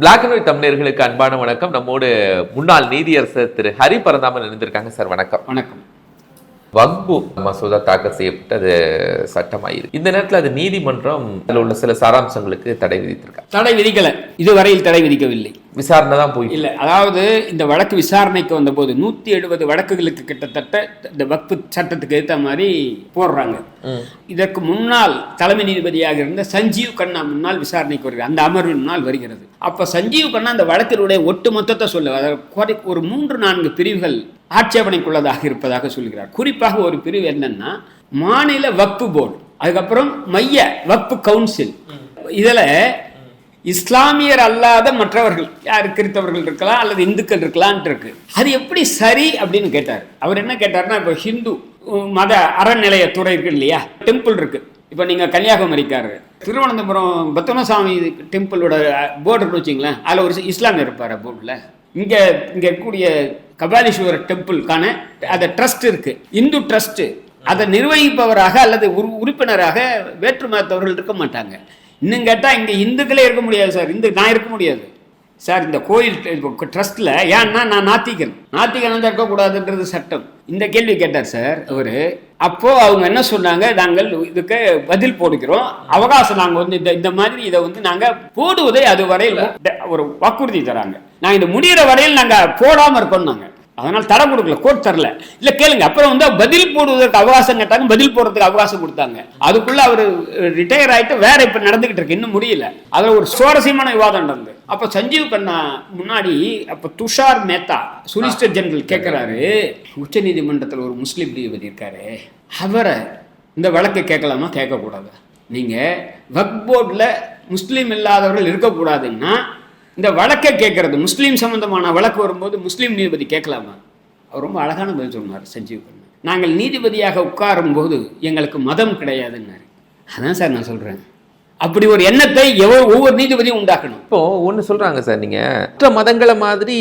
Black and white தமிழர்களுக்கு அன்பான வணக்கம். நம்மோடு முன்னாள் நீதியரசர் திரு ஹரி பரந்தாமன் இணைந்திருக்காங்க. சார் வணக்கம். வணக்கம். வக்பு மசோதா தாக்கல் செய்யப்பட்டு அது சட்டமாயிருக்கு. இந்த நேரத்தில் அது நீதிமன்றம் அதில் உள்ள சில சாராம்சங்களுக்கு தடை விதித்திருக்காங்க தடை விதிக்கல. இதுவரையில் தடை விதிக்கவில்லை. விசாரணை தான் போயிட்டு இல்ல அதாவது இந்த வழக்கு விசாரணைக்கு வந்தபோது நூத்தி எழுபது வழக்குகளுக்கு கிட்டத்தட்ட இந்த வக்பு சட்டத்துக்கு ஏற்ற மாதிரி போடுறாங்க. இதற்கு முன்னால் தலைமை நீதிபதியாக இருந்த சஞ்சீவ் கண்ணா முன்னால் விசாரணைக்கு வருகிறது அந்த அமர்வின் முன்னால் வருகிறது. அப்ப சஞ்சீவ் கண்ணா அந்த வழக்கினுடைய ஒட்டு மொத்தத்தை சொல்ல ஒரு மூன்று நான்கு பிரிவுகள் ஆட்சேபனைக்குள்ளதாக இருப்பதாக சொல்கிறார். குறிப்பாக ஒரு பிரிவு என்னன்னா மாநில வக்பு போர்டு அதுக்கப்புறம் மைய வக்பு கவுன்சில். இதுல இஸ்லாமியர் அல்லாத மற்றவர்கள் யார் கிறித்தவர்கள் இருக்கலாம் அல்லது இந்துக்கள் இருக்கலாம்னு இருக்கு. அது எப்படி சரி அப்படின்னு கேட்டார். அவர் என்ன கேட்டார்னா இப்போ ஹிந்து மத அறநிலையத்துறை இருக்கு இல்லையா? டெம்பிள் இருக்கு. இப்போ நீங்கள் கன்னியாகுமரிக்காரு திருவனந்தபுரம் பத்மசாமி டெம்பிளோட போர்டு இருக்கு வச்சிங்களேன் அதில் ஒரு இஸ்லாமியர் இருப்பார் போர்டில். இங்கே இங்கே இருக்கக்கூடிய கபாலீஸ்வரர் டெம்பிளுக்கான அதை ட்ரஸ்ட் இருக்குது இந்து ட்ரஸ்ட்டு அதை நிர்வகிப்பவராக அல்லது உறுப்பினராக வேற்று மதத்தவர்கள் இருக்க மாட்டாங்க. இன்னும் கேட்டால் இங்கே இந்துக்களே இருக்க முடியாது சார். இந்து நான் இருக்க முடியாது. சார் இந்த கோயில் ட்ரஸ்ட்டில் ஏன்னா நான் நாத்திகன். நாத்திகன் வந்து இருக்கக்கூடாதுன்றது சட்டம். இந்த கேள்வி கேட்டார் சார் அவர். அப்போது அவங்க என்ன சொன்னாங்க? நாங்கள் இதுக்கு பதில் போடுகிறோம். அவகாசம் நாங்கள் வந்து இந்த இந்த மாதிரி இதை வந்து நாங்கள் போடுவதை அது வரையில் ஒரு வாக்குறுதி தராங்க. நான் இது முடியிற வரையில் நாங்கள் போடாமல் இருக்கோம் நாங்கள் அதனால தடை கொடுக்கல கோட் தரல. இல்ல கேளுங்க அப்புறம் வந்து பதில் போடுவதற்கு அவகாசம் கேட்டாங்க பதில் போடுறதுக்கு அவகாசம் கொடுத்தாங்க. அதுக்குள்ள அவர் ரிட்டையர் ஆயிட்டு வேற இப்ப நடந்துகிட்டு இருக்கு இன்னும் முடியல. அதுல ஒரு சுவாரஸ்யமான விவாதம் நடந்தது. அப்ப சஞ்சீவ் கண்ணா முன்னாடி அப்ப துஷார் மேத்தா சொலிசிட்டர் ஜெனரல் கேட்கிறாரு உச்ச நீதிமன்றத்தில் ஒரு முஸ்லீம் நீதிபதி இருக்காரு. அவரை இந்த வழக்கை கேட்கலாமா? கேட்கக்கூடாது? நீங்க வக் போர்டில் முஸ்லீம் இல்லாதவர்கள் இருக்கக்கூடாதுன்னா இந்த வழக்கை கேட்கறது. முஸ்லீம் சம்பந்தமான வழக்கு வரும்போது முஸ்லீம் நீதிபதி கேட்கலாமா? அவர் ரொம்ப அழகான பதில் சொன்னார் சஞ்சீவ் கண்ணா. நாங்கள் நீதிபதியாக உட்காரும் போது எங்களுக்கு மதம் கிடையாதுன்னாரு. அதான் சார் நான் சொல்கிறேன் அப்படி ஒரு எண்ணத்தை எவ்வளவு ஒவ்வொரு நீதிபதியும் உண்டாக்கணும். இப்போ ஒண்ணு சொல்றாங்க சார் நீங்க. மற்ற மதங்களை மாதிரி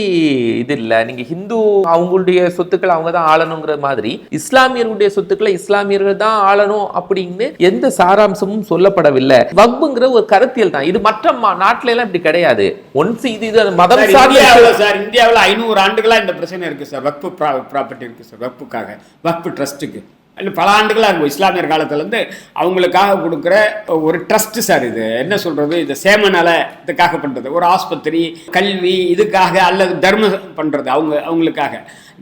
இது இல்ல. நீங்க ஹிந்து அவங்களுடைய சொத்துக்களை அவங்க தான் ஆளணுங்கிற மாதிரி இஸ்லாமியர்களுடைய சொத்துக்களை இஸ்லாமியர்கள் தான் ஆளணும் அப்படின்னு எந்த சாராம்சமும் சொல்லப்படவில்லை. வக்புங்கிற ஒரு கருத்தியல் தான். இது மற்ற மா- நாட்டுல எல்லாம் இப்படி கிடையாது. ஒன்ஸ் இது இது மதம் சார், சார்ந்த இந்தியாவுல சார் இந்தியாவில் ஐநூறு ஆண்டுகளா இந்த பிரச்சனை இருக்கு சார். வக்பு ப்ராப்பர்ட்டி இருக்கு சார். வக்புக்காக வக்பு ட்ரஸ்ட்டுக்கு. பல ஆண்டுகளாக இருக்கும் இஸ்லாமியர் காலத்துலேருந்து அவங்களுக்காக கொடுக்குற ஒரு ட்ரஸ்ட் சார் இது. என்ன சொல்கிறது இது சேமநல இதுக்காக பண்ணுறது ஒரு ஆஸ்பத்திரி கல்வி இதுக்காக அல்லது தர்மம் பண்ணுறது அவங்க அவங்களுக்காக.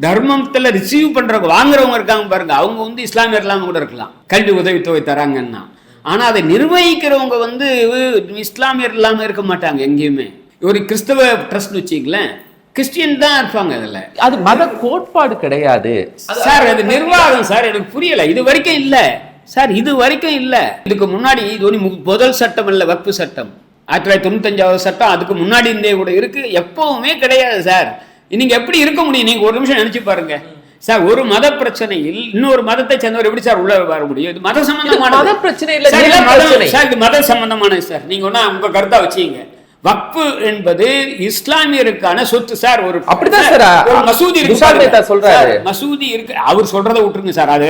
தர்மத்தில் ரிசீவ் பண்ணுறவங்க வாங்குறவங்க இருக்காங்க பாருங்கள் அவங்க வந்து இஸ்லாமியர் கூட இருக்கலாம். கல்வி உதவித்தொகை தராங்கன்னா. ஆனால் அதை நிர்வகிக்கிறவங்க வந்து இஸ்லாமியர் இல்லாமல் இருக்க மாட்டாங்க எங்கேயுமே. ஒரு கிறிஸ்தவ ட்ரஸ்ட்னு வச்சிங்களேன் கிறிஸ்டியன் தான் இருப்பாங்க அதுல. அது மத கோட்பாடு கிடையாது. சார் அது நிர்வாகம் சார் எனக்கு புரியல. இது வரைக்கும் இல்ல. சார் இது வரைக்கும் இல்ல. இதுக்கு முன்னாடி இது முதல் சட்டம் இல்ல வக்பு சட்டம். ஆயிரத்தி தொள்ளாயிரத்தி தொண்ணூத்தஞ்சாவது சட்டம் அதுக்கு முன்னாடி இருந்தே கூட இருக்கு. எப்பவுமே கிடையாது சார். நீங்க எப்படி இருக்க முடியும்? நீங்க ஒரு நிமிஷம் நினைச்சு பாருங்க. சார் ஒரு மத பிரச்சனையில் இன்னொரு மதத்தை சேர்ந்தவர் எப்படி சார் உள்ள வர முடியும்? இது மத சம்பந்தமான மத பிரச்சனை இல்ல, சார், இது மத- பிரச்சனை. சார் இது மத சம்பந்தமானது சார். நீங்க ஒண்ணா உங்க கருத்தா வச்சீங்க வக்பு என்பது இஸ்லாமியருக்கான சொத்து சார். ஒரு அப்படிதான் சார், மசூதி இருக்கு சொல்றாரு. மசூதி இருக்கு. அவர் சொல்றதை விட்டுருங்க சார். அது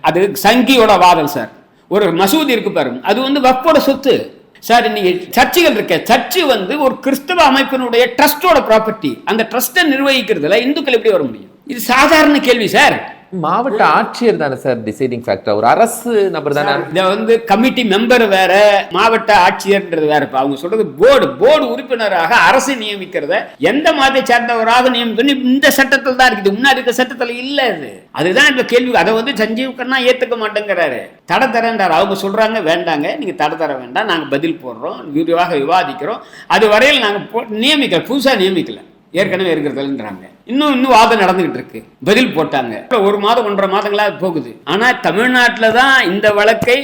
அது சங்கியோட வாதம் சார். ஒரு மசூதி இருக்கு பாருங்க. அது வந்து வக்போட சொத்து. சார் இன்னைக்கு சர்ச்சுகள் இருக்க. சர்ச்சு வந்து ஒரு கிறிஸ்தவ அமைப்பினுடைய ட்ரஸ்டோட ப்ராப்பர்ட்டி அந்த ட்ரஸ்ட்டை நிர்வகிக்கிறதுல இந்துக்கள் எப்படி வர முடியும்? இது சாதாரண கேள்வி சார். மாவட்ட ஆட்சியர் தானே சார் டிசைடிங் ஃபேக்டர் ஒரு அரசு நபர் தானே? இதை வந்து கமிட்டி மெம்பர் வேற மாவட்ட ஆட்சியர்ன்றது வேற. இப்போ அவங்க சொல்றது போர்டு போர்டு உறுப்பினராக அரசு நியமிக்கிறத எந்த மாதிரி சேர்ந்தவராக நியமிக்கணும் இந்த சட்டத்தில் தான் இருக்குது. முன்னாடி இருக்க சட்டத்துல இல்லை அது. அதுதான் இந்த கேள்வி. அதை வந்து சஞ்சீவ் கண்ணா ஏத்துக்க மாட்டேங்கிறாரு. தடை தரேன்றாரு. அவங்க சொல்றாங்க வேண்டாங்க. நீங்க தடை தர வேண்டாம். நாங்க பதில் போடுறோம். விரிவாக விவாதிக்கிறோம். அது வரையில் நாங்க போ- நியமிக்கல. புதுசா நியமிக்கல. ஏற்கனவே இருக்கிறதுன்றாங்க இன்னும் இன்னும் வாதம் நடந்துகிட்டு இருக்கு பதில் போட்டாங்க. ஒரு மாதம் ஒன்றரை மாதங்களா போகுது. ஆனா தமிழ்நாட்டில் தான் இந்த வழக்கை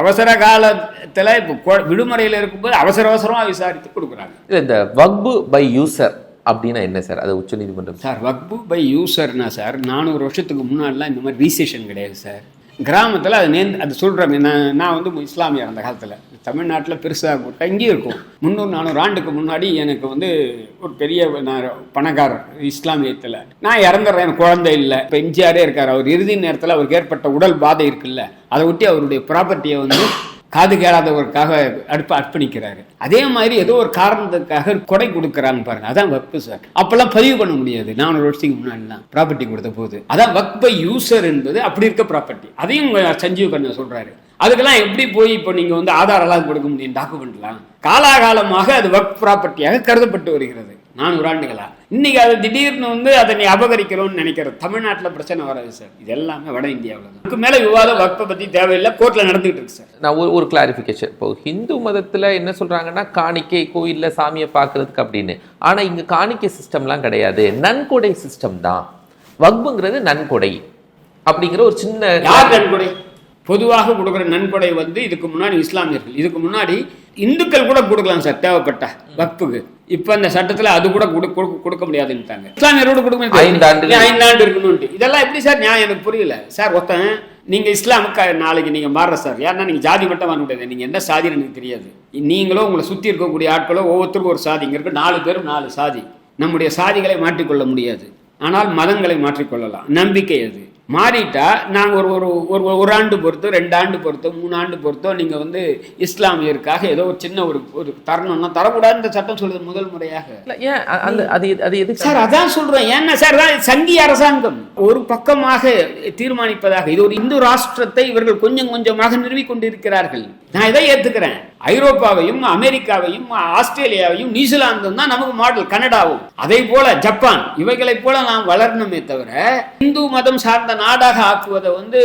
அவசர காலத்துல இப்போ விடுமுறையில இருக்கும்போது அவசர அவசரமா விசாரித்து கொடுக்குறாங்க. இல்ல, இந்த வக்பு பை யூசர் அப்படின்னா என்ன சார்? அது உச்ச நீதிமன்றம். சார் வக்பு பை யூசர்னா சார் நானூறு வருஷத்துக்கு முன்னாடிலாம் இந்த மாதிரி ரீசேஷன் கிடையாது சார். கிராமத்தில் அது நேர்ந்து அது சொல்கிறேன் நான் நான் வந்து இஸ்லாமியர் அந்த காலத்தில். தமிழ்நாட்டில் பெருசாக தங்கி இங்கேயும் இருக்கும். முந்நூறு நானூறு ஆண்டுக்கு முன்னாடி எனக்கு வந்து ஒரு பெரிய நான் பணக்காரர் இஸ்லாமியத்தில். நான் இறந்துடுறேன் எனக்கு குழந்தை இல்லை. இப்போ எம்ஜிஆரே இருக்கார். அவர் இறுதி நேரத்தில் அவருக்கு ஏற்பட்ட உடல் பாதை இருக்குல்ல அதை ஒட்டி அவருடைய ப்ராப்பர்ட்டியை வந்து காது கேளாதவருக்காக அடுப்பு அர்ப்பணிக்கிறாரு. அதே மாதிரி ஏதோ ஒரு காரணத்துக்காக கொடை கொடுக்குறாங்க பாருங்க. அதான் வக்பு சார். அப்பெல்லாம் பதிவு பண்ண முடியாது. நானூறு வருஷத்துக்கு முன்னாடிலாம் ப்ராப்பர்ட்டி கொடுத்த போது. அதான் வக்பை யூசர் என்பது அப்படி இருக்க ப்ராப்பர்ட்டி அதையும் சஞ்சீவ் கண்ணன் சொல்றாரு. அதுக்கெல்லாம் எப்படி போய் இப்போ நீங்கள் வந்து ஆதாரெல்லாம் கொடுக்க முடியும்? டாக்குமெண்ட்லாம் காலாகாலமாக அது ஒர்க் ப்ராப்பர்ட்டியாக கருதப்பட்டு வருகிறது. நானூறு ஆண்டுகளா இன்னைக்கு அதை திடீர்னு வந்து அதை நீ அபகரிக்கிறோம்னு நினைக்கிறது தமிழ்நாட்டுல பிரச்சனை வராது சார். இது எல்லாமே வட இந்தியாவில் தான் இதுக்கு மேல விவாதம் வக்பை பத்தி தேவையில்லை கோர்ட்ல நடந்துகிட்டு இருக்கு சார். நான் ஒரு ஒரு கிளாரிஃபிகேஷன் இப்போ ஹிந்து மதத்துல என்ன சொல்றாங்கன்னா காணிக்கை கோயில்ல சாமியை பார்க்கறதுக்கு அப்படின்னு. ஆனா இங்க காணிக்கை சிஸ்டம்லாம் கிடையாது. நன்கொடை சிஸ்டம் தான். வக்புங்கிறது நன்கொடை அப்படிங்கிற ஒரு சின்ன நன்கொடை? பொதுவாக கொடுக்குற நன்கொடை வந்து இதுக்கு முன்னாடி இஸ்லாமியர்கள். இதுக்கு முன்னாடி இந்துக்கள் கூட கொடுக்கலாம் சார் தேவைப்பட்ட வக்புக்கு இப்ப அந்த சட்டத்துல அது கூட கொடு- கொடு- கொடுக்க முடியாதுன்னுட்டாங்க. இஸ்லாமியரோடு கொடுக்க. ஐந்தாண்டு. ஐந்தாண்டு இருக்கணும்ட்டு இதெல்லாம் எப்படி சார் நியாயம்? எனக்கு புரியல. சார் ஒருத்தன் நீங்க இஸ்லாமுக்கு நாளைக்கு நீங்க மாறுற சார். ஏன்னா நீங்க ஜாதி மட்டும் வர முடியாது நீங்க எந்த சாதின்னு எனக்கு தெரியாது. நீங்களோ உங்களை சுத்தி இருக்கக்கூடிய ஆட்களோ ஒவ்வொருத்தருக்கும் ஒரு சாதி இங்க இருக்கு. நாலு பேரும் நாலு சாதி. நம்முடைய சாதிகளை மாற்றிக்கொள்ள முடியாது. ஆனால் மதங்களை மாற்றிக்கொள்ளலாம். நம்பிக்கை அது. மாறிட்டா நாங்கள் ஒரு ஒரு ஒரு ஒரு ஆண்டு பொறுத்தோ ரெண்டு ஆண்டு பொறுத்தோ மூணு ஆண்டு பொறுத்தோ நீங்கள் வந்து இஸ்லாமியருக்காக ஏதோ ஒரு சின்ன ஒரு ஒரு தரணும்னா தரக்கூடாது இந்த சட்டம் சொல்லுது முதல் முறையாக. இல்ல, ஏன் அந்த அது அது எதுக்கு சார் அதான் சொல்றேன். ஏன்னா சார் அதான் சங்கி அரசாங்கம். ஒரு பக்கமாக தீர்மானிப்பதாக இது ஒரு இந்து ராஷ்டிரத்தை இவர்கள் கொஞ்சம் கொஞ்சமாக நிறுவிக் கொண்டிருக்கிறார்கள். நான் இதை ஏத்துக்கிறேன். ஐரோப்பாவையும் அமெரிக்காவையும் ஆஸ்திரேலியாவையும் நியூசிலாந்தும் தான் நமக்கு மாடல். கனடாவும். அதே போல ஜப்பான். இவைகளைப் போல நாம் வளரணுமே தவிர இந்து மதம் சார்ந்த நாடாக ஆக்குவதை வந்து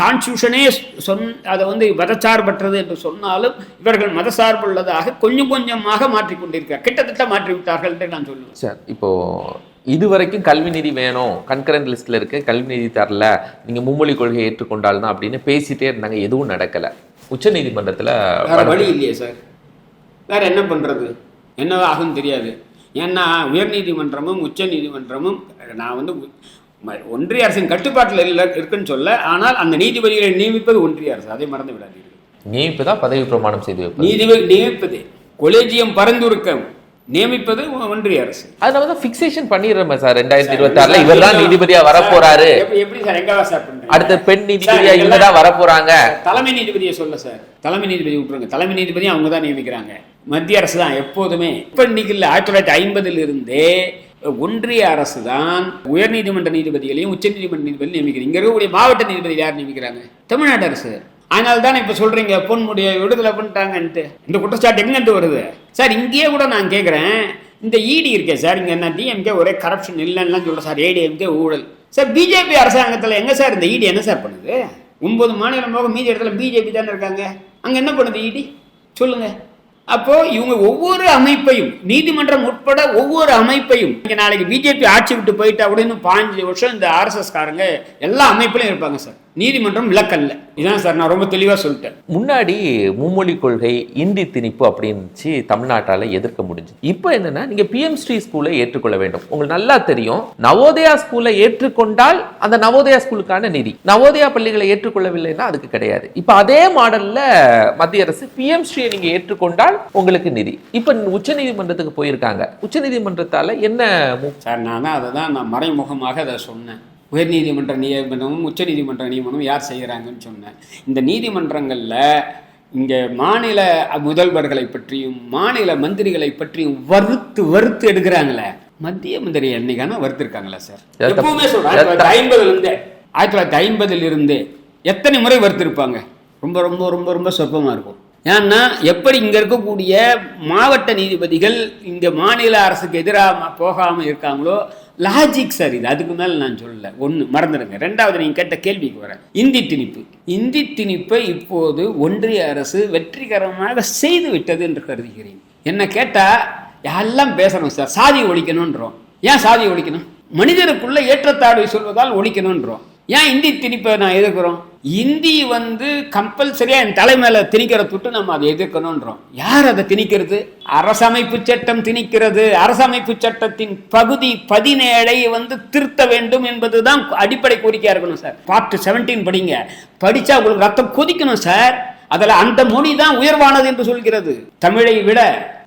கான்ஸ்டியூஷனே சொன் அதை வந்து மதச்சார்பற்றது என்று சொன்னாலும் இவர்கள் மதசார்புள்ளதாக கொஞ்சம் கொஞ்சமாக மாற்றிக்கொண்டிருக்கிறார் கிட்டத்தட்ட மாற்றிவிட்டார்கள் என்று நான் சொல்லுவேன். சார் இப்போ இது வரைக்கும் கல்வி நிதி வேணும். கன்கரண்ட் லிஸ்ட்ல இருக்கு. கல்வி நிதி தரல. நீங்க மும்மொழி கொள்கையை ஏற்றுக்கொண்டால் தான் அப்படின்னு பேசிட்டே இருந்தாங்க. எதுவும் நடக்கல. உச்ச நீதிமன்றத்துல வேற வழி இல்லையே சார். வேற என்ன பண்றது? என்ன ஆகும் தெரியாது. ஏன்னா உயர்நீதிமன்றமும் உச்ச நீதிமன்றமும் நான் வந்து ஒன்றிய அரசின் கட்டுப்பாட்டில் இல்லை இருக்குன்னு சொல்ல ஆனால் அந்த நீதிபதிகளை நியமிப்பது ஒன்றிய அரசு. அதை மறந்து விடாதீர்கள். நியமிப்புதான் பதவி பிரமாணம் செய்து நீதிபதி நியமிப்பது கொலேஜியம் பரிந்துரைக்க நியமிப்பது ஒன்றிய அரசு. அதனால தான் ஃபிக்சேஷன் பண்ணிடுறோமே சார் ரெண்டாயிரத்தி இருபத்தி ஆறுல இவர் தான் நீதிபதியா வரப்போறாரு. எப்படி- சார் எங்க சார் அடுத்த பெண் நீதிபதியா சார், இவங்க தான் வரப்போறாங்க. தலைமை நீதிபதியை சொல்ல சார். தலைமை நீதிபதி விட்டுருங்க. தலைமை நீதிபதி அவங்க தான் நியமிக்கிறாங்க. மத்திய அரசு தான் எப்போதுமே. இப்ப இன்னைக்கு இல்ல ஆயிரத்தி தொள்ளாயிரத்தி ஐம்பதுல இருந்தே ஒன்றிய அரசு தான் உயர்நீதிமன்ற நீதிபதிகளையும் உச்சநீதிமன்ற நீதிபதி நியமிக்கிறது இங்கே இருக்கக்கூடிய மாவட்ட நீதிபதி யார் நியமிக்கிறாங்க? தமிழ்நாடு அரசு. அதனால தான் இப்போ சொல்கிறீங்க பொன்முடிய விடுதலை பண்ணிட்டாங்கன்ட்டு. இந்த குற்றச்சாட்டு எங்கேருந்து வருது? சார் இங்கேயே கூட நான் கேட்குறேன் இந்த இடி இருக்கே சார் இங்கே என்ன டிஎம்கே ஒரே கரப்ஷன் இல்லைன்னு சொல்ற சார் ஏடிஎம்கே ஊழல். சார் பிஜேபி அரசாங்கத்தில் எங்கே சார் இந்த இடி என்ன சார் பண்ணுது? ஒன்பது மாநிலம் போக மீதி இடத்துல பிஜேபி தானே இருக்காங்க. அங்கே என்ன பண்ணுது இடி சொல்லுங்கள் அப்போ இவங்க ஒவ்வொரு அமைப்பையும் நீதிமன்றம் உட்பட ஒவ்வொரு அமைப்பையும் நாளைக்கு பிஜேபி ஆட்சி விட்டு போயிட்டா கூட இன்னும் பாஞ்சு வருஷம் இந்த ஆர்எஸ்எஸ் காரங்க எல்லா அமைப்பிலும் இருப்பாங்க சார். நீதிமன்றம் விளக்கல்ல இதான் சார் நான் ரொம்ப தெளிவா சொல்லிட்டேன். முன்னாடி மும்மொழி கொள்கை இந்தி திணிப்பு அப்படின்னு தமிழ்நாட்டால எதிர்க்க முடிஞ்சு இப்போ என்னன்னா நீங்க பிஎம் ஸ்ரீ ஸ்கூலை ஏற்றுக்கொள்ள வேண்டும். உங்களுக்கு நல்லா தெரியும் நவோதயா ஸ்கூலை ஏற்றுக்கொண்டால் அந்த நவோதயா ஸ்கூலுக்கான நிதி. நவோதயா பள்ளிகளை ஏற்றுக்கொள்ளவில்லைன்னா அதுக்கு கிடையாது. இப்போ அதே மாடல்ல மத்திய அரசு பிஎம் ஸ்ரீயை நீங்க ஏற்றுக்கொண்டால் உங்களுக்கு நிதி. இப்போ உச்ச நீதிமன்றத்துக்கு போயிருக்காங்க. உச்ச நீதிமன்றத்தால என்ன சார் நான் அதை தான் நான் மறைமுகமாக அதை சொன்னேன். உயர்நீதிமன்ற நியமனமும் உச்சநீதிமன்ற நியமனமும் யார் செய்கிறாங்கன்னு சொன்னேன். இந்த நீதிமன்றங்களில் இங்கே மாநில முதல்வர்களை பற்றியும் மாநில மந்திரிகளை பற்றியும் வறுத்து வறுத்து எடுக்கிறாங்களே. மத்திய மந்திரி என்னைக்கான வறுத்திருக்காங்களா சார். எப்பவுமே சொல்றேன் ஆயிரத்தி தொள்ளாயிரத்தி ஐம்பதுல இருந்தே ஆயிரத்தி தொள்ளாயிரத்தி ஐம்பதுல இருந்தே எத்தனை முறை வறுத்திருப்பாங்க? ரொம்ப ரொம்ப ரொம்ப ரொம்ப சொற்பமா இருக்கும். ஏன்னா எப்படி இங்க இருக்கக்கூடிய மாவட்ட நீதிபதிகள் இங்க மாநில அரசுக்கு எதிராக போகாம இருக்காங்களோ லாஜிக் சார் இது. அதுக்கு மேல நான் சொல்லல. ஒண்ணு மறந்துடுங்க. ரெண்டாவது நீங்க கேட்ட கேள்விக்கு வரேன். இந்தி திணிப்பு. இந்தி திணிப்பை இப்போது ஒன்றிய அரசு வெற்றிகரமாக செய்து விட்டது என்று கருதுகிறேன். என்ன கேட்டா எல்லாம் பேசணும் சார் சாதி ஒழிக்கணும்ன்றோம். ஏன் சாதி ஒழிக்கணும்? மனிதருக்குள்ள ஏற்றத்தாழ்வை சொல்வதால் ஒழிக்கணும்ன்றோம். ஏன் இந்தி திணிப்பை நான் எதிர்க்கிறோம்? இந்தி வந்து கம்பல்சரியா என் தலைமையில திணிக்கிற தொட்டு நம்ம அதை எதிர்க்கணும்ன்றோம். யார் அதை திணிக்கிறது? அரசமைப்பு சட்டம் திணிக்கிறது. அரசமைப்பு சட்டத்தின் பகுதி பதினேழை வந்து திருத்த வேண்டும் என்பதுதான் அடிப்படை கோரிக்கையா இருக்கணும் சார். பார்ட் செவன்டீன் படிங்க. படிச்சா உங்களுக்கு ரத்தம் கொதிக்கணும் சார். அதில் அந்த மொழி தான் உயர்வானது என்று சொல்கிறது. தமிழை விட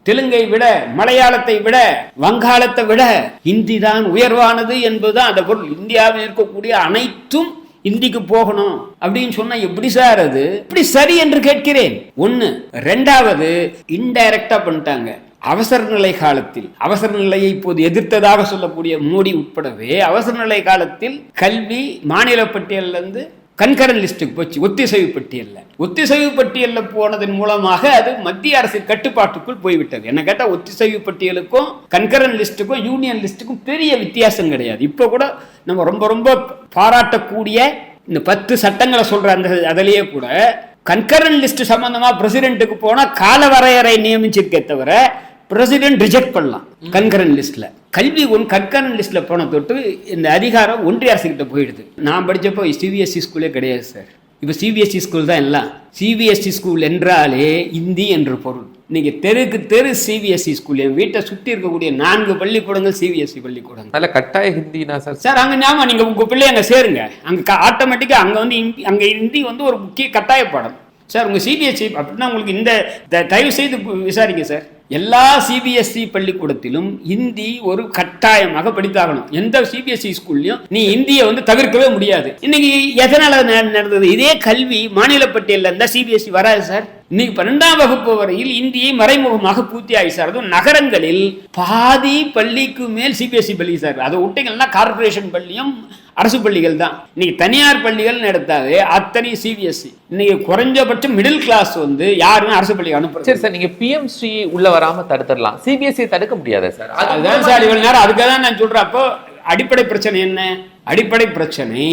தெலுங்கை விட மலையாளத்தை விட வங்காளத்தை விட ஹிந்தி தான் உயர்வானது என்பதுதான் அந்த பொருள். இந்தியாவில் இருக்கக்கூடிய அனைத்தும் இந்திக்கு போகணும் அப்படின்னு சொன்னா எப்படி சார் அது? இப்படி சரி என்று கேட்கிறேன். ஒண்ணு. ரெண்டாவது இன்டைரக்டா பண்ணிட்டாங்க. அவசர நிலை காலத்தில். அவசர நிலையை இப்போது எதிர்த்ததாக சொல்லக்கூடிய மோடி உட்படவே அவசர நிலை காலத்தில் கல்வி மாநில பட்டியலிருந்து கண்கரன் லிஸ்ட்டுக்கு போச்சு. ஒத்திசைவு பட்டியலில். ஒத்திசைவு பட்டியலில் போனதன் மூலமாக அது மத்திய அரசின் கட்டுப்பாட்டுக்குள் போய்விட்டது. என்ன கேட்டால் ஒத்திசைவு பட்டியலுக்கும் கண்கரன் லிஸ்ட்டுக்கும் யூனியன் லிஸ்ட்டுக்கும் பெரிய வித்தியாசம் கிடையாது. இப்போ கூட நம்ம ரொம்ப ரொம்ப பாராட்டக்கூடிய இந்த பத்து சட்டங்களை சொல்கிற அந்த அதிலேயே கூட கண்கரன் லிஸ்ட் சம்பந்தமாக பிரசிடென்ட்டுக்கு போனால் கால வரையறை நியமிச்சிருக்கே தவிர பிரசிடென்ட் ரிஜெக்ட் பண்ணலாம். கண்கரன் லிஸ்ட்ல கல்வி ஒன் கண்கரன் லிஸ்ட்ல போன தொட்டு இந்த அதிகாரம் ஒன்றிய அரசு கிட்ட போயிடுது. நான் படிச்சப்போ சிபிஎஸ்சி ஸ்கூலே கிடையாது சார் இப்போ சிபிஎஸ்சி ஸ்கூல் தான் எல்லாம். சிபிஎஸ்சி ஸ்கூல் என்றாலே இந்தி என்று பொருள். இன்னைக்கு தெருக்கு தெரு சிபிஎஸ்சி ஸ்கூல் என் வீட்டை சுற்றி இருக்கக்கூடிய நான்கு பள்ளிக்கூடங்கள் சிபிஎஸ்சி பள்ளிக்கூடங்கள். நல்ல கட்டாய ஹிந்தினா சார் சார் அங்க ஞாபகம் நீங்க உங்க பிள்ளை அங்க சேருங்க. அங்க ஆட்டோமேட்டிக்கா அங்க வந்து அங்க ஹிந்தி வந்து ஒரு முக்கிய கட்டாய பாடம். சார் உங்க சிபிஎஸ்சி அப்படின்னா உங்களுக்கு இந்த தயவு செய்து விசாரிங்க சார் எல்லா சிபிஎஸ்இ பள்ளிக்கூடத்திலும் ஹிந்தி ஒரு கட்டாயமாக படித்தாகணும். எந்த சிபிஎஸ்இ ஸ்கூல்லையும் நீ ஹிந்தியை வந்து தவிர்க்கவே முடியாது. இன்னைக்கு எதனால நடந்தது? இதே கல்வி மாநில பட்டியலில் இருந்தால் சிபிஎஸ்இ வராது சார். இன்னைக்கு பன்னெண்டாம் வகுப்பு வரையில் இந்தியை மறைமுகமாக பூர்த்தி ஆகி சார். அதுவும் நகரங்களில் பாதி பள்ளிக்கு மேல் சிபிஎஸ்இ பள்ளி சார். அதை விட்டீங்கன்னா கார்ப்பரேஷன் பள்ளியும் அரசு பள்ளிகள் தான். இன்னைக்கு தனியார் பள்ளிகள் எடுத்தாவே அத்தனை சிபிஎஸ்சி இன்னைக்கு குறைஞ்சபட்சம் மிடில் கிளாஸ் வந்து யாருமே அரசு பள்ளி அனுப்புறது சரி சார் நீங்க பிஎம்ஸ்ரீ உள்ள வராம தடுத்துடலாம். சிபிஎஸ்சி தடுக்க முடியாதா சார்? அதுதான் சார் இவ்வளவு நேரம் அதுக்காக தான் நான் சொல்றேன். அப்போ அடிப்படை பிரச்சனை என்ன? அடிப்படை பிரச்சனை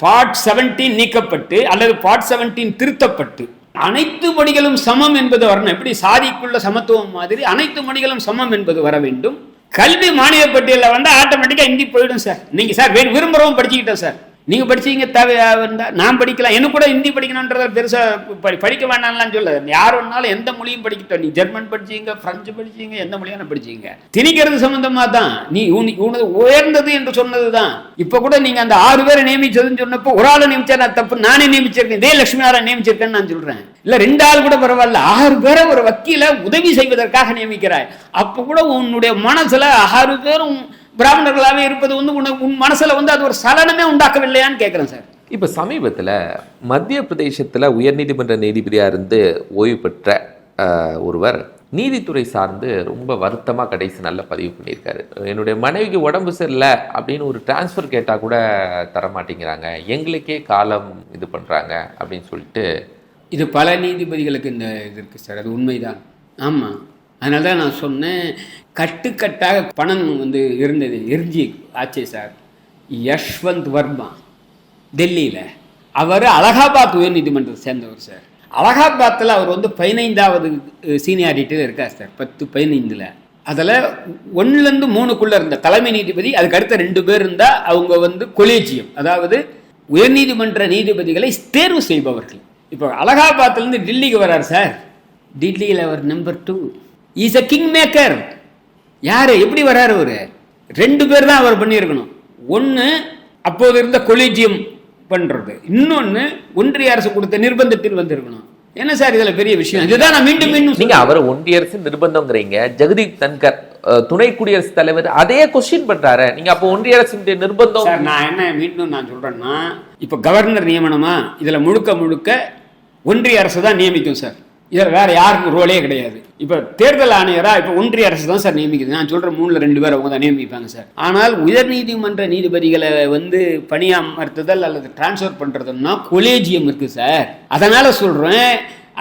பார்ட் 17 நீக்கப்பட்டு அல்லது பார்ட் 17 திருத்தப்பட்டு அனைத்து மொழிகளும் சமம் என்பது வரணும். எப்படி? சாதிக்குள்ள சமத்துவம் மாதிரி அனைத்து மொழிகளும் சமம் என்பது வர வேண்டும். கல்வி மாநில பட்டியலில் வந்து ஆட்டோமேட்டிக்காக இந்தி போயிடும் சார். நீங்கள் சார் வேணும் விரும்புறவங்க படிச்சுக்கிட்டோம் சார். நீங்கள் படிச்சீங்க தேவையாக இருந்தா நான் படிக்கலாம். எனக்கு கூட ஹிந்தி படிக்கணுன்றத பெருசாக படி- படிக்க வேண்டாம்லாம் சொல்ல யார் வேணாலும் எந்த மொழியும் படிக்கட்டும். நீ ஜெர்மன் படிச்சீங்க ஃப்ரெஞ்சு படிச்சீங்க எந்த மொழியான படிச்சீங்க. திணிக்கிறது சம்மந்தமாக தான். நீ உனக்கு உனது உயர்ந்தது என்று சொன்னது தான். இப்போ கூட நீங்கள் அந்த ஆறு பேரை நியமிச்சதுன்னு சொன்னப்போ ஒரு ஆளை நியமிச்சா நான் தப்பு. நானே நியமிச்சிருக்கேன். இதே லட்சுமி நாராயணன் நியமிச்சிருக்கேன்னு நான் சொல்கிறேன் இல்லை ரெண்டு ஆள் கூட பரவாயில்ல. ஆறு பேரை ஒரு வக்கீலை உதவி செய்வதற்காக நியமிக்கிறாய். அப்போ கூட உன்னுடைய மனசில் ஆறு பேரும் பிராமணர்களாவே இருப்பது வந்து உனக்கு உன் மனசுல வந்து அது ஒரு சலனமே உண்டாக்கவில்லையான்னு கேட்கிறேன் சார். இப்ப சமீபத்துல மத்திய பிரதேசத்துல உயர்நீதிமன்ற நீதிபதியா இருந்து ஓய்வு பெற்ற ஒருவர் நீதித்துறை சார்ந்து ரொம்ப வருத்தமா கடைசி நல்ல பதிவு பண்ணியிருக்காரு. என்னுடைய மனைவிக்கு உடம்பு சரியில்லை அப்படின்னு ஒரு டிரான்ஸ்ஃபர் கேட்டா கூட தர மாட்டேங்கிறாங்க எங்களுக்கே காலம் இது பண்றாங்க அப்படின்னு சொல்லிட்டு இது பல நீதிபதிகளுக்கு இந்த இது இருக்கு சார். அது உண்மைதான். ஆமா. அதனால தான் நான் சொன்னேன் கட்டுக்கட்டாக பணம் வந்து இருந்தது. எரிஞ்சி ஆச்சே சார். யஷ்வந்த் வர்மா டெல்லியில். அவர் அலகாபாத் உயர்நீதிமன்றத்தை சேர்ந்தவர் சார். அலகாபாத்தில் அவர் வந்து பதினைந்தாவது சீனியாரிட்டியில் இருக்கார் சார் பத்து பதினைந்தில். அதில் ஒன்றுலேருந்து மூணுக்குள்ளே இருந்த தலைமை நீதிபதி அதுக்கு அடுத்த ரெண்டு பேர் இருந்தால் அவங்க வந்து கொலேஜியம். அதாவது உயர்நீதிமன்ற நீதிபதிகளை தேர்வு செய்பவர்கள். இப்போ அலகாபாத்லேருந்து டெல்லிக்கு வரார் சார். டெல்லியில் அவர் number two is a king maker யாரு? எப்படி வராரு அவரு? ரெண்டு பேர் தான் அவர் பண்ணியிருக்கணும். ஒன்று அப்போது இருந்த கொலிஜியம் பண்றது. இன்னொன்னு ஒன்றிய அரசு கொடுத்த நிர்பந்தத்தில் வந்திருக்கணும். என்ன சார் இதுல பெரிய விஷயம்? இதுதான் நான் மீண்டும் மீண்டும் நீங்க அவர் ஒன்றிய அரசு நிர்பந்தங்கிறீங்க. ஜெகதீப் தன்கர் துணை குடியரசுத் தலைவர் அதே கொஸ்டின் பண்றாரு. நீங்க அப்போ ஒன்றிய அரசின் நிர்பந்தம் சார் நான் என்ன மீண்டும் நான் சொல்றேன்னா இப்போ கவர்னர் நியமனமா? இதுல முழுக்க முழுக்க ஒன்றிய அரசு தான் நியமிக்கும் சார். இதில் வேற யாருக்கும் ரோலே கிடையாது. இப்போ தேர்தல் ஆணையராக இப்போ ஒன்றிய அரசு தான் சார் நியமிக்குது. நான் சொல்கிற மூணில் ரெண்டு பேர் அவங்க தான் நியமிப்பாங்க சார். ஆனால் உயர்நீதிமன்ற நீதிபதிகளை வந்து பணியமர்த்துதல் அல்லது டிரான்ஸ்ஃபர் பண்ணுறதுன்னா கொலேஜியம் இருக்குது சார். அதனால் சொல்கிறேன்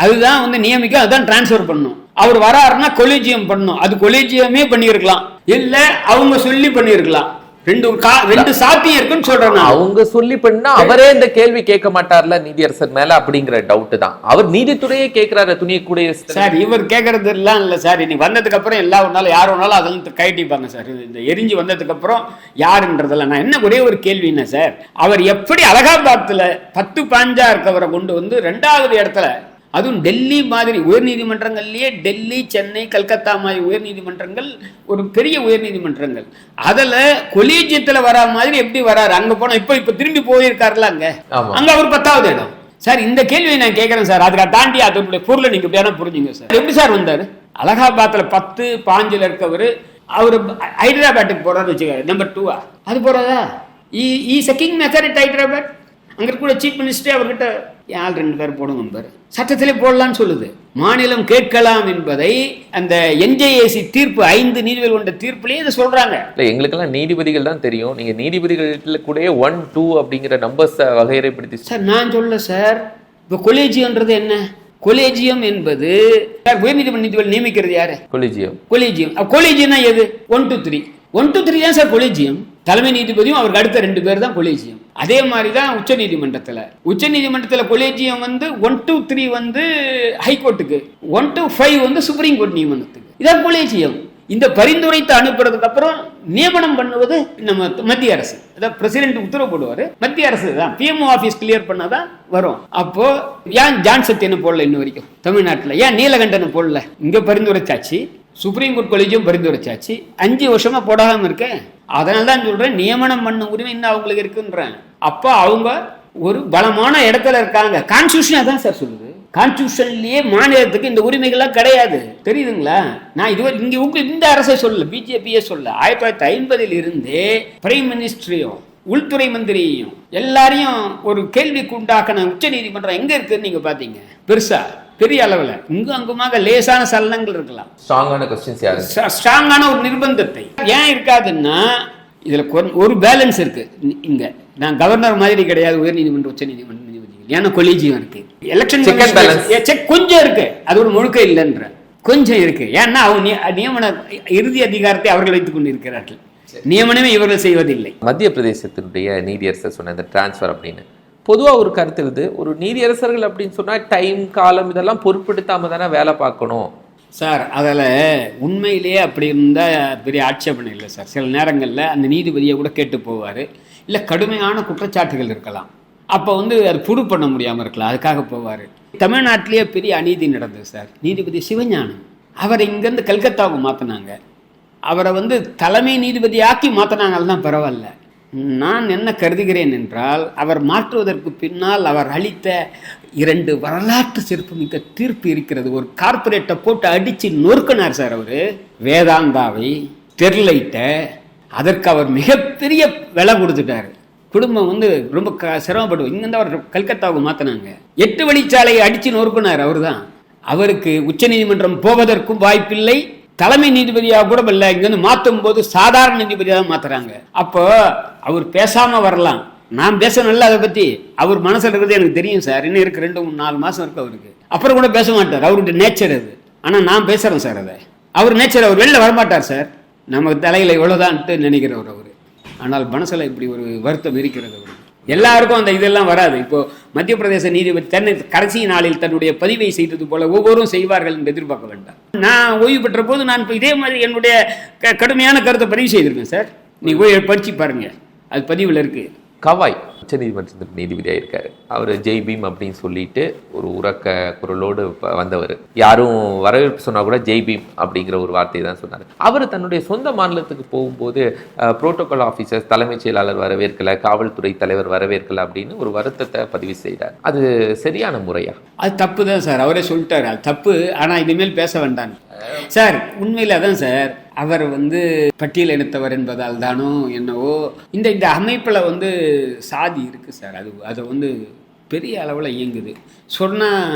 அதுதான் வந்து நியமிக்கும் அதுதான் டிரான்ஸ்ஃபர் பண்ணும். அவர் வராருன்னா கொலேஜியம் பண்ணும். அது கொலேஜியமே பண்ணியிருக்கலாம். இல்லை அவங்க சொல்லி பண்ணியிருக்கலாம். ரெண்டு ரெண்டு சாத்தியம் இருக்குன்னு சொல்றேன் நான். அவங்க சொல்லி பண்ணா அவரே இந்த கேள்வி கேட்க மாட்டார்ல நீதியரசர் மேல அப்படிங்கிற டவுட் தான் அவர் நீதித்துறையே கேட்கிறாரு துணை குடியரசு தலைவர். சார் இவர் கேட்கறது எல்லாம் இல்ல சார் இன்னைக்கு வந்ததுக்கு அப்புறம் எல்லா ஒன்னாலும் யார் ஒன்னாலும் அதெல்லாம் கைட்டிப்பாங்க சார் இந்த எரிஞ்சு வந்ததுக்கு அப்புறம் யாருன்றதெல்லாம் நான் என்ன ஒரே ஒரு கேள்வி என்ன சார் அவர் எப்படி அலகாபாத்ல பத்து பாஞ்சா இருக்கவரை கொண்டு வந்து ரெண்டாவது இடத்துல அதுவும் டெல்லி மாதிரி உயர்நீதிமன்றங்கள்லயே டெல்லி சென்னை கல்கத்தா மாதிரி உயர்நீதிமன்றங்கள் ஒரு பெரிய உயர்நீதிமன்றங்கள். அதுல கொலீஜியத்துல வரா மாதிரி எப்படி வராரு? அங்க போனா இப்ப இப்ப திரும்பி போயிருக்காருல அங்க. அங்க அவர் பத்தாவது இடம். சார் இந்த கேள்வியை நான் கேட்கறேன் சார். அதுக்கு தாண்டி அதனுடைய பொருளை நீங்க எப்படியான புரிஞ்சுங்க சார். எப்படி சார் வந்தாரு? அலகாபாத்ல பத்து பாஞ்சுல இருக்கவர் அவர் ஹைதராபாத்துக்கு போறாரு வச்சுக்க நம்பர் டூவா அது போறாதா is king maker it Hyderabad அங்க கூட சீஃப் மினிஸ்டரே அவர்கிட்ட யார் ரெண்டு பேர் போடுங்க பாரு? சட்டத்திலே போடலாம்னு சொல்லுது. மாநிலம் கேட்கலாம் என்பதை அந்த என்ஜேஏசி தீர்ப்பு ஐந்து நீதிபதிகள் கொண்ட தீர்ப்புலயே இதை சொல்றாங்க. இல்ல எங்களுக்கெல்லாம் நீதிபதிகள் தான் தெரியும். நீங்க நீதிபதிகள் கூட ஒன் டூ அப்படிங்கிற நம்பர்ஸ் வகையறைப்படுத்தி சார் நான் சொல்ல சார். இப்போ கொலேஜியம்ன்றது என்ன? கொலேஜியம் என்பது சார் உயர்நீதிமன்ற நீதிபதி நியமிக்கிறது யாரு? கொலிஜியம். கொலேஜியம். கொலேஜியம்னா எது? One two three one two three தான் சார் கொலேஜியம். தலைமை நீதிபதியும் அவருக்கு அடுத்த ரெண்டு பேர் தான் கொலேஜியம். அதே மாதிரி தான் உச்ச நீதிமன்றத்தில். உச்ச நீதிமன்றத்தில் கொலேஜியம் வந்து ஒன் டூ த்ரீ வந்து ஹைகோர்ட்டுக்கு ஒன் டூ ஃபைவ் வந்து சுப்ரீம் கோர்ட் நியமனத்துக்கு இதான் கொலேஜியம். இந்த பரிந்துரைத்து அனுப்புறதுக்கு அப்புறம் நியமனம் பண்ணுவது நம்ம மத்திய அரசு. அதாவது பிரசிடென்ட் உத்தரவு போடுவார். மத்திய அரசு தான். பிஎம்ஓ ஆஃபீஸ் கிளியர் பண்ணாதான் வரும். அப்போ ஏன் ஜான் சத்தியனை போடல இன்ன வரைக்கும்? தமிழ்நாட்டில். ஏன் நீலகண்டனை போடல? இங்கே பரிந்துரைச்சாச்சு. சுப்ரீம் கோர்ட் கொலேஜியம் பரிந்துரைச்சாச்சு அஞ்சு வருஷமா போடாம இருக்கேன். அதனால தான் சொல்றேன் நியமனம் பண்ண உரிமை இன்னும் அவங்களுக்கு இருக்குன்றேன். அப்போ அவங்க ஒரு பலமான இடத்துல இருக்காங்க. கான்ஸ்டியூஷன் அதான் சார் சொல்லுது. கான்ஸ்டியூஷன்லயே மாநிலத்துக்கு இந்த உரிமைகள்லாம் கிடையாது. தெரியுதுங்களா? நான் இதுவரை இங்கே உங்க இந்த அரசை சொல்லல பிஜேபியே சொல்ல ஆயிரத்தி தொள்ளாயிரத்தி ஐம்பதில் இருந்தே பிரைம் மினிஸ்டரையும் உள்துறை மந்திரியையும் எல்லாரையும் ஒரு கேள்விக்கு உண்டாக்கின உச்ச நீதிமன்றம் எங்க இருக்குன்னு நீங்க பாத்தீங்க? பெருசா? பெரிய அளவுல. இங்கு அங்குமாக லேசான சலனங்கள் இருக்கலாம். ஸ்ட்ராங்கான கொஸ்டின்ஸ் யாரு? ஸ்ட்ரா- ஸ்ட்ராங்கான ஒரு நிர்பந்தத்தை. ஏன் இருக்காதுன்னா இதுல ஒரு பேலன்ஸ் இருக்கு. இங்க நான் கவர்னர் மாதிரி கிடையாது உயர் நீதிமன்ற உச்ச நீதிமன்ற நீதிபதிகள். ஏன்னா கொலீஜியம் இருக்கு. எலெக்ஷன். செக் கொஞ்சம் இருக்கு. அது ஒரு முழுக்க இல்லைன்ற. கொஞ்சம் இருக்கு. ஏன்னா அவங்க நிய- நியமன இறுதி அதிகாரத்தை அவர்கள் வைத்துக் கொண்டிருக்கிறார்கள். நியமனமே இவர்கள் செய்வதில்லை. மத்திய பிரதேசத்தினுடைய நீதியரசர் சொன்ன இந்த டிரான்ஸ்ஃபர் அப்படின்னு. பொதுவாக ஒரு கருத்து இருக்குது ஒரு நீதியரசர்கள் அப்படின்னு சொன்னால் டைம் காலம் இதெல்லாம் பொருட்படுத்தாமல் தானே வேலை பார்க்கணும். சார் அதில் உண்மையிலேயே அப்படி இருந்தால் பெரிய ஆட்சேபனை இல்லை சார். சில நேரங்களில் அந்த நீதிபதியை கூட கேட்டு போவார். இல்லை கடுமையான குற்றச்சாட்டுகள் இருக்கலாம். அப்போ வந்து அது ப்ரூவ் பண்ண முடியாமல் இருக்கலாம். அதுக்காக போவார். தமிழ்நாட்டிலேயே பெரிய அநீதி நடந்தது சார். நீதிபதி சிவஞானம். அவர் இங்கேருந்து கல்கத்தாவுக்கு மாற்றினாங்க அவரை வந்து தலைமை நீதிபதியாக்கி மாற்றினாங்கன்னா பரவாயில்ல. நான் என்ன கருதுகிறேன் என்றால் அவர் மாற்றுவதற்கு பின்னால் அவர் அளித்த இரண்டு வரலாற்று சிறப்புமிக்க தீர்ப்பு இருக்கிறது. ஒரு கார்ப்பரேட்டை போட்டு அடித்து நொறுக்கினார் சார் அவரு. வேதாந்தாவை ஸ்டெர்லைட்டை அதற்கு அவர் மிகப்பெரிய விலை கொடுத்துட்டார். குடும்பம் வந்து ரொம்ப க சிரமப்படுவோம் இங்கேருந்து அவர் கல்கத்தாவுக்கு மாற்றினாங்க எட்டு வழிச்சாலையை அடித்து நொறுக்கினார் அவர் தான் அவருக்கு உச்சநீதிமன்றம் போவதற்கும் வாய்ப்பில்லை. தலைமை நீதிபதியாக கூட இல்லை இங்கேருந்து மாற்றும் போது சாதாரண நீதிபதியாக தான் மாத்துறாங்க. அப்போ அவர் பேசாம வரலாம். நான் பேசணும்ல அதை பத்தி. அவர் மனசுல இருக்கிறது எனக்கு தெரியும் சார். இன்னும் இருக்கு ரெண்டு மூணு நாலு மாசம் இருக்கு அவருக்கு. அப்புறம் கூட பேச மாட்டார். அவருடைய நேச்சர் அது. ஆனா நான் பேசுறேன் சார் அதை. அவர் நேச்சர் அவர் வெளில வரமாட்டார் சார். நமக்கு தலையில இவ்வளவுதான்ட்டு நினைக்கிறவர் அவர். ஆனால் மனசுல இப்படி ஒரு வருத்தம் இருக்கிறது அவருக்கு. எல்லாருக்கும் அந்த இதெல்லாம் வராது. இப்போ மத்திய பிரதேச நீதிபதி தன்னை கடைசி நாளில் தன்னுடைய பதிவை செய்தது போல ஒவ்வொருவரும் செய்வார்கள் என்று எதிர்பார்க்க வேண்டாம். நான் ஓய்வு பெற்ற போது நான் இப்போ இதே மாதிரி என்னுடைய க- கடுமையான கருத்தை பதிவு செய்திருக்கேன் சார். நீ போய் படிச்சு பாருங்க. அது பதிவில் இருக்கு. கவாய். உச்சநீதிமன்றத்துக்கு நீதிபதியாக இருக்கார். அவர் ஜெய் பீம் அப்படின்னு சொல்லிட்டு ஒரு உறக்க குரலோடு வந்தவர். யாரும் வரவேற்பு சொன்னால் கூட ஜெய் பீம் அப்படிங்கிற ஒரு வார்த்தையை தான் சொன்னார். அவர் தன்னுடைய சொந்த மாநிலத்துக்கு போகும்போது புரோட்டோகால் ஆஃபீஸர்ஸ் தலைமைச் செயலாளர் வரவேற்கல காவல்துறை தலைவர் வரவேற்கல அப்படின்னு ஒரு வருத்தத்தை பதிவு செய்தார். அது சரியான முறையா? அது தப்பு தான் சார். அவரே சொல்லிட்டார். அது தப்பு. ஆனால் இனிமேல் பேச வேண்டாம் சார் உண்மையில் அதான் சார். அவர் வந்து பட்டியலினத்தவர் என்பதால் தானோ என்னவோ இந்த இந்த அமைப்பில் வந்து சாதி இருக்குது சார். அது அதை வந்து பெரிய அளவில் இயங்குது. சொன்னால்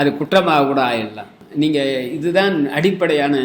அது குற்றமாக கூட ஆயிடலாம். நீங்கள் இதுதான் அடிப்படையான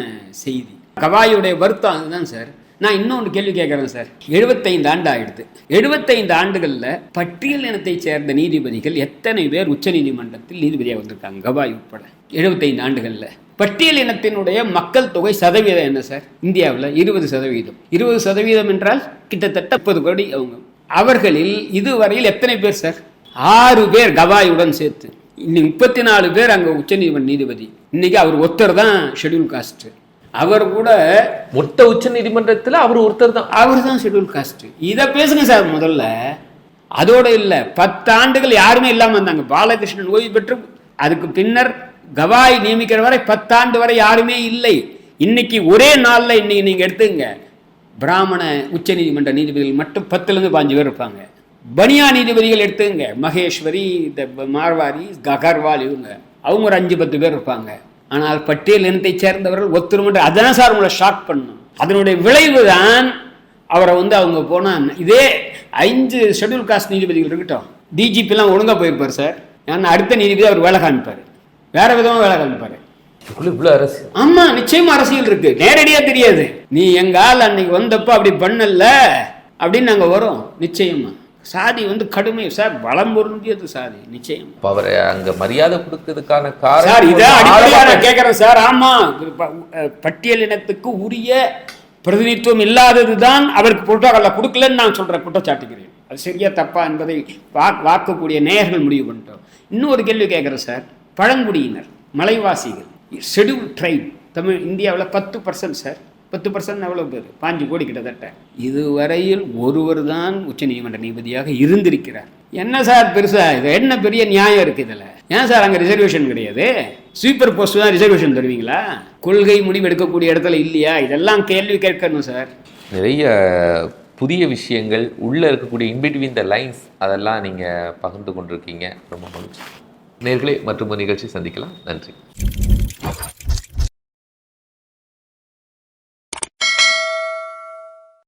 செய்தி. கவாயுடைய வருத்தம் அதுதான் சார். நான் இன்னொன்று கேள்வி கேட்குறேன் சார். எழுபத்தைந்து ஆண்டு ஆயிடுது. எழுபத்தைந்து ஆண்டுகளில் பட்டியல் இனத்தைச் சேர்ந்த நீதிபதிகள் எத்தனை பேர் உச்சநீதிமன்றத்தில் நீதிபதியாக வந்திருக்காங்க கவாய் உட்பட? எழுபத்தைந்து ஆண்டுகளில். பட்டியல் இனத்தினுடைய மக்கள் தொகை சதவீதம் என்ன சார்? இந்தியாவில் இருபது சதவீதம். இருபது சதவீதம் என்றால் கிட்டத்தட்ட முப்பது கோடி அவங்க. அவர்களில் இதுவரையில் எத்தனை பேர் சார்? ஆறு பேர் கவாயுடன் சேர்த்து. இன்னைக்கு முப்பத்தி நாலு பேர் அங்கே உச்சநீதிமன்ற நீதிபதி. இன்னைக்கு அவர் ஒருத்தர் தான் ஷெட்யூல் காஸ்ட் அவர் கூட மொத்த உச்ச நீதிமன்றத்துல அவர் ஒருத்தர் தான். அவர் தான் ஷெட்யூல் காஸ்ட் இதை பேசுங்க சார் முதல்ல. அதோட இல்லை பத்து ஆண்டுகள் யாருமே இல்லாம இருந்தாங்க பாலகிருஷ்ணன் ஓய்வு பெற்று அதுக்கு பின்னர் கவாய் நியமிக்கிற வரை பத்தாண்டு வரை யாருமே இல்லை. இன்னைக்கு ஒரே நாளில் இன்னைக்கு நீங்கள் எடுத்துங்க. பிராமண உச்ச நீதிமன்ற நீதிபதிகள் மட்டும் பத்துலேருந்து பாஞ்சு பேர் இருப்பாங்க. பனியா நீதிபதிகள் எடுத்துங்க. மகேஸ்வரி இந்த மார்வாரி ககர்வால் இவங்க. அவங்க ஒரு அஞ்சு பத்து பேர் இருப்பாங்க. ஆனால் பட்டியல் இனத்தை சேர்ந்தவர்கள் ஒத்துருமன்ற அதான் சார் உங்களை ஷாக் பண்ணும். அதனுடைய விளைவு தான் அவரை வந்து அவங்க போனால் இதே ஐந்து ஷெட்யூல் காஸ்ட் நீதிபதிகள் இருக்கட்டும். டிஜிபிலாம் ஒழுங்காக போயிருப்பார் சார். ஏன்னா அடுத்த நீதிபதி அவர் வேலை காமிப்பார். வேற விதமா வேலை காமிப்பார் இவ்வளவு அரசியல் ஆமா நிச்சயமா அரசியல் இருக்கு. நேரடியா தெரியாது. நீ எங்க ஆள் அன்னைக்கு வந்தப்ப அப்படி பண்ணல. அப்படின்னு நாங்க வரோம். நிச்சயமா. சாதி வந்து கடுமை. சார் வளம் பொருந்தியது சாதி. நிச்சயம். அவரை அங்க மரியாதை கொடுக்கறதுக்கான சார் காரணம் இதை ஒரு அடிப்படையா ஆழமான- நான் கேட்கறேன் சார். ஆமா. இது பட்டியலினத்துக்கு உரிய பிரதிநிதித்துவம் இல்லாததுதான் அவருக்கு புரோட்டோகால கொடுக்கலன்னு நான் சொல்றேன். குற்றச்சாட்டுகிறேன் அது சரியா தப்பா என்பதை வா- வாக்கக்கூடிய நேயர்கள் முடிவு பண்ணிட்டோம். இன்னொரு கேள்வி கேட்குறேன் சார். பழங்குடியினர் மலைவாசிகள். ஷெடியூல் ட்ரைப் தமிழ் இந்தியாவில் பத்து பர்சன்ட் சார் பத்து பர்சன்ட் எவ்வளோ பேர்? பாஞ்சு கோடி கிட்டத்தட்ட. இதுவரையில் ஒருவர் தான் உச்சநீதிமன்ற நீதிபதியாக இருந்திருக்கிறார். என்ன சார் பெருசா? இது என்ன பெரிய நியாயம் இருக்கு இதில்? ஏன் சார் அங்கே ரிசர்வேஷன் கிடையாது? ஸ்வீப்பர் போஸ்ட் தான் ரிசர்வேஷன் தருவீங்களா? கொள்கை முடிவு எடுக்கக்கூடிய இடத்துல இல்லையா? இதெல்லாம் கேள்வி கேட்கணும் சார் நிறைய புதிய விஷயங்கள் உள்ளே இருக்கக்கூடிய இன்பிட்வீன் த லைன்ஸ் அதெல்லாம் நீங்கள் பகிர்ந்து கொண்டிருக்கீங்க. ரொம்ப மகிழ்ச்சி. நேர்களை மற்றும் நிகழ்ச்சி சந்திக்கலாம். நன்றி.